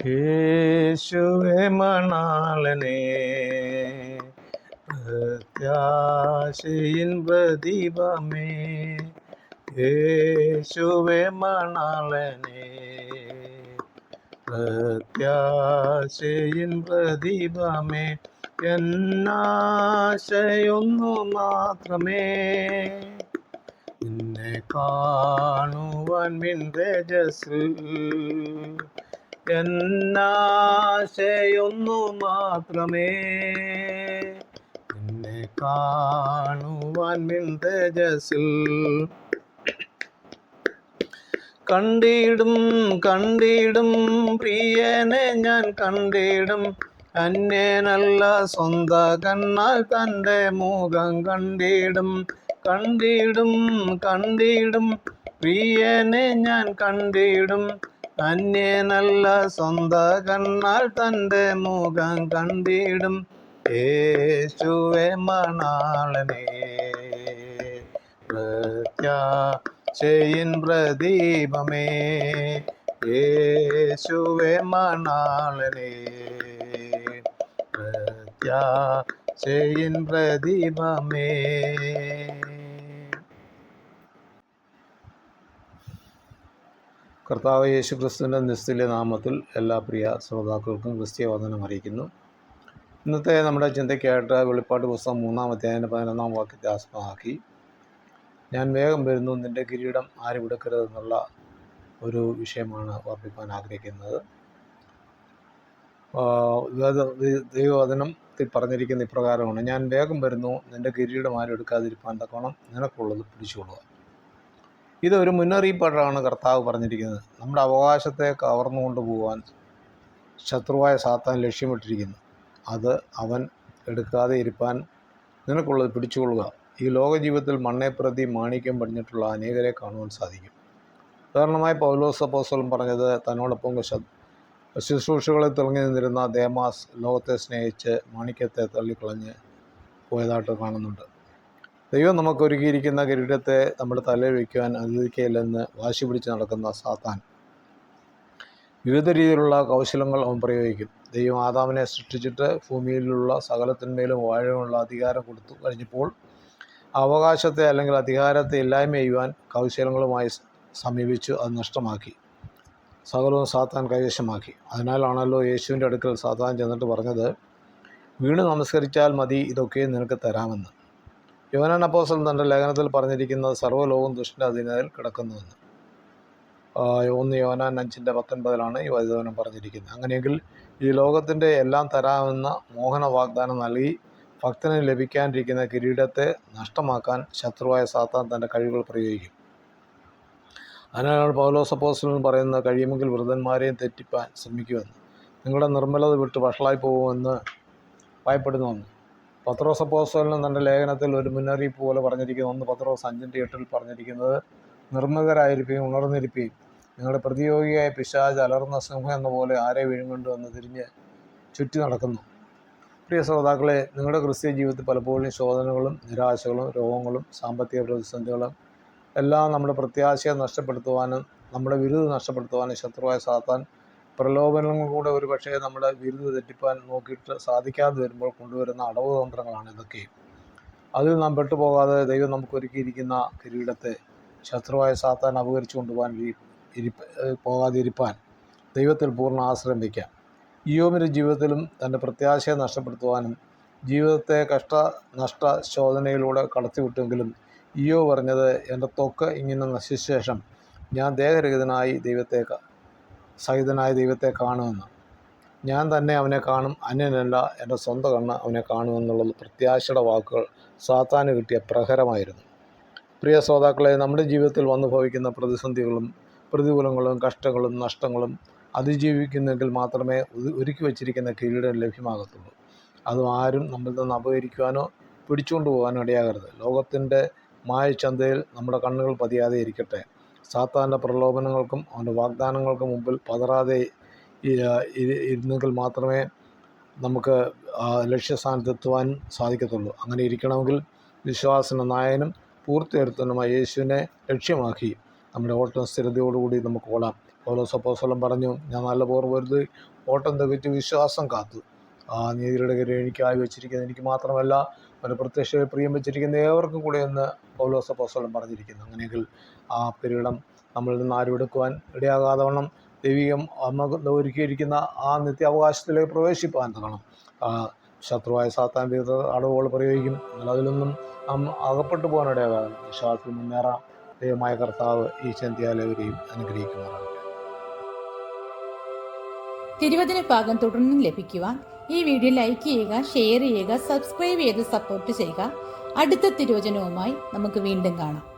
യേശുവെ മണാളനെ പ്രത്യാശയിൻ പ്രദീപമേ യേശുവെ മണാളനെ പ്രത്യാശയിൻ പ്രദീപമേ എന്നാശയൊന്നു മാത്രമേ. നിന്നെ കാണുവാൻ മിൻ തേജസ്സിൽ എന്നാശയൊന്നു മാത്രമേ എന്നെ കാണുവാൻ മിൻ തേജസ്സിൽ കണ്ടിടും കണ്ടിടും. പ്രിയനെ ഞാൻ കണ്ടിടും. അന്യനല്ല സ്വന്ത കണ്ണാൽ തന്റെ മുഖം കണ്ടിടും. കണ്ടിടും കണ്ടിടും. പ്രിയനെ ഞാൻ കണ്ടിടും. അന്യനല്ല സ്വന്ത കണ്ണാൽ തന്റെ മുഖം കണ്ടിടും. യേശുവെ മണാളനെ. പ്രത്യാശയിൻ പ്രദീപമേ. യേശുവെ മണാളനെ. പ്രത്യാശയിൻ പ്രദീപമേ. കർത്താവ് യേശു ക്രിസ്തുവിന്റെ നിസ്തുല്യ നാമത്തിൽ എല്ലാ പ്രിയ ശ്രോതാക്കൾക്കും ക്രിസ്തീയ വന്ദനം അറിയിക്കുന്നു. ഇന്നത്തെ നമ്മുടെ ചിന്തയ്ക്കായിട്ട് വെളിപ്പാട്ട് പുസ്തകം മൂന്നാം അധ്യായന്റെ പതിനൊന്നാം വാക്യത്തെ ആസ്പദമാക്കി. ഞാൻ വേഗം വരുന്നു നിന്റെ കിരീടം ആരും എടുക്കരുതെന്നുള്ള ഒരു വിഷയമാണ് ഓർപ്പിക്കാൻ ആഗ്രഹിക്കുന്നത്. ദൈവവചനത്തിൽ പറഞ്ഞിരിക്കുന്ന ഇപ്രകാരമാണ് ഞാൻ വേഗം വരുന്നു നിന്റെ കിരീടം ആരും എടുക്കാതിരിപ്പാൻ തക്കോണം നിനക്കുള്ളത് പിടിച്ചുകൊള്ളുക. ഇതൊരു മുന്നറിയിപ്പായിട്ടാണ് കർത്താവ് പറഞ്ഞിരിക്കുന്നത്. നമ്മുടെ അവകാശത്തെ കവർന്നുകൊണ്ട് പോകാൻ ശത്രുവായ സാത്താൻ ലക്ഷ്യമിട്ടിരിക്കുന്നു. അത് അവൻ എടുക്കാതെ ഇരുപ്പാൻ നിനക്കുള്ളത് പിടിച്ചുകൊള്ളുക. ഈ ലോക ജീവിതത്തിൽ മാണിക്യം പടിഞ്ഞിട്ടുള്ള അനേകരെ കാണുവാൻ സാധിക്കും. ഉദാഹരണമായി പൗലോസ് അപ്പോസ്തലൻ പറഞ്ഞത് തന്നോടൊപ്പം ശുശ്രൂഷകളെ തിളങ്ങി നിന്നിരുന്ന ദേമാസ് ലോകത്തെ സ്നേഹിച്ച് മാണിക്യത്തെ തള്ളിക്കളഞ്ഞ് പോയതായിട്ട് കാണുന്നുണ്ട്. ദൈവം നമുക്ക് ഒരുക്കിയിരിക്കുന്ന കിരീടത്തെ നമ്മുടെ തലയിൽ വയ്ക്കുവാൻ അനുവദിക്കുകയില്ലെന്ന് വാശി പിടിച്ച് നടക്കുന്ന സാത്താൻ. വിവിധ രീതിയിലുള്ള കൗശലങ്ങൾ അവൻ പ്രയോഗിക്കും. ദൈവം ആദാമിനെ സൃഷ്ടിച്ചിട്ട് ഭൂമിയിലുള്ള സകലത്തിന്മേലും വാഴമുള്ള അധികാരം കൊടുത്തു. കഴിഞ്ഞപ്പോൾ അവകാശത്തെ അല്ലെങ്കിൽ അധികാരത്തെ ഇല്ലായ്മ ചെയ്യുവാൻ കൗശലങ്ങളുമായി സമീപിച്ചു. അത് നഷ്ടമാക്കി. സകലവും സാത്താൻ കൈവശമാക്കി. അതിനാലാണല്ലോ യേശുവിന്റെ അടുക്കൽ സാത്താൻ ചെന്നിട്ട് പറഞ്ഞത് വീണ് നമസ്കരിച്ചാൽ മതി ഇതൊക്കെ നിനക്ക് തരാമെന്ന്. യോനാൻ അപ്പോസൽ തന്റെ ലേഖനത്തിൽ പറഞ്ഞിരിക്കുന്നത് സർവലോകവും ദുഷ്ടന്റെ അധീനതയിൽ കിടക്കുന്നുവെന്ന്. ഒന്ന് യോനാൻ അഞ്ചിന്റെ പത്തൊൻപതിലാണ് ഈ വൈദ്യവനം പറഞ്ഞിരിക്കുന്നത്. അങ്ങനെയെങ്കിൽ ഈ ലോകത്തിന്റെ എല്ലാം തരാമെന്ന മോഹന വാഗ്ദാനം നൽകി ഭക്തന് ലഭിക്കാനിരിക്കുന്ന കിരീടത്തെ നഷ്ടമാക്കാൻ ശത്രുവായ സാത്താൻ തന്റെ കഴിവുകൾ പ്രയോഗിക്കും. അതിനാലാണ് പൗലോസ് അപ്പോസ്റ്റലൻ പറയുന്നത് കഴിയുമെങ്കിൽ വൃദ്ധന്മാരെയും തെറ്റിപ്പാൻ ശ്രമിക്കുമെന്ന്. നിങ്ങളുടെ നിർമ്മലത വിട്ട് വഷളായി പോകുമെന്ന് ഭയപ്പെടുന്നുവെന്ന്. പത്രോസ് അപ്പോസ്റ്റലിനും തന്റെ ലേഖനത്തിൽ ഒരു മുന്നറിയിപ്പ് പോലെ പറഞ്ഞിരിക്കുന്നു. ഒന്ന് പത്രോസ് അഞ്ചിന്റെ എട്ടിൽ പറഞ്ഞിരിക്കുന്നത് നിർമ്മിതരായിരിക്കുകയും ഉണർന്നിരിക്കുകയും നിങ്ങളുടെ പ്രതിയോഗിയായ പിശാജ് അലർന്ന സിംഹം എന്ന പോലെ ആരെ വീഴുകൊണ്ടു എന്ന് തിരിഞ്ഞ് ചുറ്റി നടക്കുന്നു. പ്രിയ ശ്രോതാക്കളെ നിങ്ങളുടെ ക്രിസ്ത്യ ജീവിതത്തിൽ പലപ്പോഴും ശോധനകളും നിരാശകളും രോഗങ്ങളും സാമ്പത്തിക പ്രതിസന്ധികളും എല്ലാം നമ്മുടെ പ്രത്യാശയെ നഷ്ടപ്പെടുത്തുവാനും നമ്മുടെ വിരുദ്ധ നഷ്ടപ്പെടുത്തുവാനും ശത്രുവായ സാത്താൻ പ്രലോഭനങ്ങളിലൂടെ ഒരു പക്ഷേ നമ്മുടെ വിരുന്ന് തെറ്റിപ്പാൻ നോക്കിയിട്ട് സാധിക്കാതെ വരുമ്പോൾ കൊണ്ടുവരുന്ന അടവ് തന്ത്രങ്ങളാണ് ഇതൊക്കെ. അതിൽ നാം പെട്ടുപോകാതെ ദൈവം നമുക്ക് ഒരുക്കിയിരിക്കുന്ന കിരീടത്തെ ശത്രുവായ സാത്താൻ അപകരിച്ചു കൊണ്ടുപോകാൻ ഇരിപ്പ് പോകാതിരിപ്പാൻ ദൈവത്തിൽ പൂർണ ആശ്രയം വയ്ക്കാം. ഇയോമിന്റെ ജീവിതത്തിലും തന്റെ പ്രത്യാശയെ നഷ്ടപ്പെടുത്തുവാനും ജീവിതത്തെ കഷ്ട നഷ്ട ശോധനയിലൂടെ കടത്തിവിട്ടെങ്കിലും ഇയോ പറഞ്ഞത് എന്റെ ത്വക്ക് ഇങ്ങനെ നശിച്ച ശേഷം ഞാൻ ദേഹരഹിതനായി ദൈവത്തെ സഹിതനായ ദൈവത്തെ കാണുമെന്ന്. ഞാൻ തന്നെ അവനെ കാണും അന്യനല്ല എന്റെ സ്വന്തം കണ്ണ് അവനെ കാണുമെന്നുള്ളത് പ്രത്യാശയുടെ വാക്കുകൾ സാത്താന് കിട്ടിയ പ്രഹരമായിരുന്നു. പ്രിയ ശ്രോതാക്കളെ നമ്മുടെ ജീവിതത്തിൽ വന്നു ഭവിക്കുന്ന പ്രതിസന്ധികളും പ്രതികൂലങ്ങളും കഷ്ടങ്ങളും നഷ്ടങ്ങളും അതിജീവിക്കുന്നെങ്കിൽ മാത്രമേ ഒരുക്കി വച്ചിരിക്കുന്ന കിരീടം ലഭ്യമാകത്തുള്ളൂ. അതും ആരും നമ്മിൽ നിന്ന് അപഹരിക്കുവാനോ പിടിച്ചുകൊണ്ടു പോകാനോ ഇടയാകരുത്. ലോകത്തിന്റെ മായച്ചന്തയിൽ നമ്മുടെ കണ്ണുകൾ പതിയാതെ ഇരിക്കട്ടെ. സാത്താന്റെ പ്രലോഭനങ്ങൾക്കും അവന്റെ വാഗ്ദാനങ്ങൾക്കും മുമ്പിൽ പതറാതെ ഇരുന്നെങ്കിൽ മാത്രമേ നമുക്ക് ലക്ഷ്യസ്ഥാനത്തെത്തുവാൻ സാധിക്കത്തുള്ളൂ. അങ്ങനെ ഇരിക്കണമെങ്കിൽ വിശ്വാസന നായനും പൂർത്തിയെടുത്തനുമായ യേശുവിനെ ലക്ഷ്യമാക്കി നമ്മുടെ ഓട്ടം സ്ഥിരതയോടുകൂടി നമുക്ക് ഓടാം. ഓരോ പൗലോസപ്പോസ്വലം പറഞ്ഞു ഞാൻ നല്ല പോർവരുത് ഓട്ടം തികച്ച് വിശ്വാസം കാത്തു. ആ നീതിയുടെ കരം എനിക്കായി വെച്ചിരിക്കുന്നത് എനിക്ക് മാത്രമല്ല പ്രത്യക്ഷ പ്രിയം വെച്ചിരിക്കുന്ന ഏവർക്കും കൂടെ എന്ന് പൗലോസപ്പോസ്വലം പറഞ്ഞിരിക്കുന്നു. അങ്ങനെയെങ്കിൽ ആ കിരീടം നമ്മളിൽ നിന്ന് ആരും എടുക്കുവാൻ ഇടയാകാതെ വണ്ണം ദൈവികം നമുക്ക് ഒരുക്കിയിരിക്കുന്ന ആ നിത്യാവകാശത്തിലേക്ക് പ്രവേശിപ്പാൻ ആ ശത്രുവായ സാത്താൻ വിവിധ അടവുകൾ പ്രയോഗിക്കും. അതിലൊന്നും നാം അകപ്പെട്ടു പോകാൻ ഇടയാകാതെ വിശ്വാസത്തിൽ മുന്നേറാം ദൈവമായ കർത്താവ് ഈ ചന്ത്യാലവരെയും അനുഗ്രഹിക്കുന്നതാണ് തിരുവചന ഭാഗം തുടർന്നും ലഭിക്കുവാൻ ഈ വീഡിയോ ലൈക്ക് ചെയ്യുക ഷെയർ ചെയ്യുക സബ്സ്ക്രൈബ് ചെയ്ത് സപ്പോർട്ട് ചെയ്യുക. അടുത്ത തിരുവചനവുമായി നമുക്ക് വീണ്ടും കാണാം.